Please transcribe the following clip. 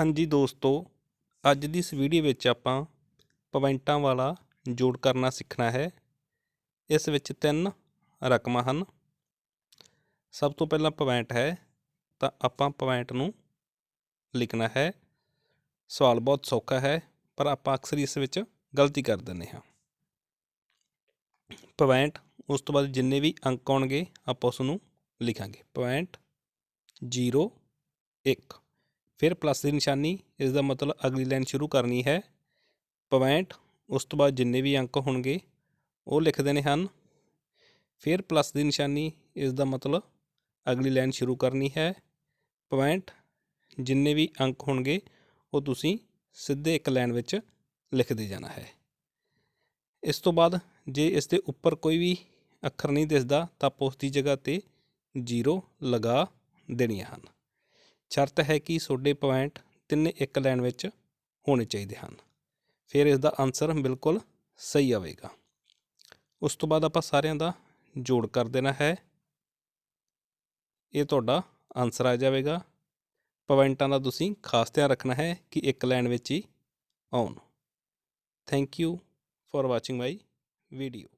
ਹਾਂਜੀ ਦੋਸਤੋ, ਅੱਜ ਦੀ ਇਸ ਵੀਡੀਓ ਵਿੱਚ ਆਪਾਂ ਪੁਆਇੰਟਾਂ ਵਾਲਾ ਜੋੜ ਕਰਨਾ ਸਿੱਖਣਾ ਹੈ। ਇਸ ਵਿੱਚ ਤਿੰਨ ਰਕਮਾਂ ਹਨ। ਸਭ ਤੋਂ ਪਹਿਲਾਂ ਪੁਆਇੰਟ ਹੈ, ਤਾਂ ਆਪਾਂ ਪੁਆਇੰਟ ਨੂੰ ਲਿਖਣਾ ਹੈ। ਸਵਾਲ ਬਹੁਤ ਸੌਖਾ ਹੈ, ਪਰ ਆਪਾਂ ਅਕਸਰ ਇਸ ਵਿੱਚ ਗਲਤੀ ਕਰ ਦਿੰਦੇ ਹਾਂ। ਪੁਆਇੰਟ, ਉਸ ਤੋਂ ਬਾਅਦ ਜਿੰਨੇ ਵੀ ਅੰਕ ਆਉਣਗੇ, ਆਪਾਂ ਉਸ ਨੂੰ ਲਿਖਾਂਗੇ। ਪੁਆਇੰਟ 0 1 ਫਿਰ ਪਲੱਸ ਦੀ ਨਿਸ਼ਾਨੀ ਇਸ ਦਾ ਮਤਲਬ ਅਗਲੀ ਲਾਈਨ ਸ਼ੁਰੂ ਕਰਨੀ ਹੈ। ਪੁਆਇੰਟ ਉਸ ਤੋਂ ਬਾਅਦ ਜਿੰਨੇ ਵੀ ਅੰਕ ਹੋਣਗੇ, ਉਹ ਲਿਖ ਦੇਣੇ ਹਨ। ਫਿਰ ਪਲੱਸ ਦੀ ਨਿਸ਼ਾਨੀ ਇਸ ਦਾ ਮਤਲਬ ਅਗਲੀ ਲਾਈਨ ਸ਼ੁਰੂ ਕਰਨੀ ਹੈ। ਪੁਆਇੰਟ ਜਿੰਨੇ ਵੀ ਅੰਕ ਹੋਣਗੇ, ਉਹ ਤੁਸੀਂ ਸਿੱਧੇ ਇੱਕ ਲਾਈਨ ਵਿੱਚ ਲਿਖਦੇ ਜਾਣਾ ਹੈ। ਇਸ ਤੋਂ ਬਾਅਦ ਜੇ ਇਸ ਦੇ ਉੱਪਰ ਕੋਈ ਵੀ ਅੱਖਰ ਨਹੀਂ ਦਿਸਦਾ, ਤਾਂ ਆਪਾਂ ਉਸ ਦੀ ਜਗ੍ਹਾ ਤੇ ਜ਼ੀਰੋ ਲਗਾ ਦੇਣੀਆਂ ਹਨ। ਸ਼ਰਤ ਹੈ ਕਿ ਤੁਹਾਡੇ ਪੁਆਇੰਟ ਤਿੰਨੇ ਇੱਕ ਲਾਈਨ ਵਿੱਚ ਹੋਣੇ ਚਾਹੀਦੇ ਹਨ। ਫਿਰ ਇਸ ਦਾ ਆਨਸਰ ਬਿਲਕੁਲ ਸਹੀ ਆਵੇਗਾ। ਉਸ ਤੋਂ ਬਾਅਦ ਆਪਾਂ ਸਾਰਿਆਂ ਦਾ ਜੋੜ ਕਰ ਦੇਣਾ ਹੈ। ਇਹ ਤੁਹਾਡਾ ਆਨਸਰ ਆ ਜਾਵੇਗਾ। ਪੁਆਇੰਟਾਂ ਦਾ ਤੁਸੀਂ ਖਾਸ ਧਿਆਨ ਰੱਖਣਾ ਹੈ ਕਿ ਇੱਕ ਲਾਈਨ ਵਿੱਚ ਹੀ ਆਉਣ। Thank you for watching my video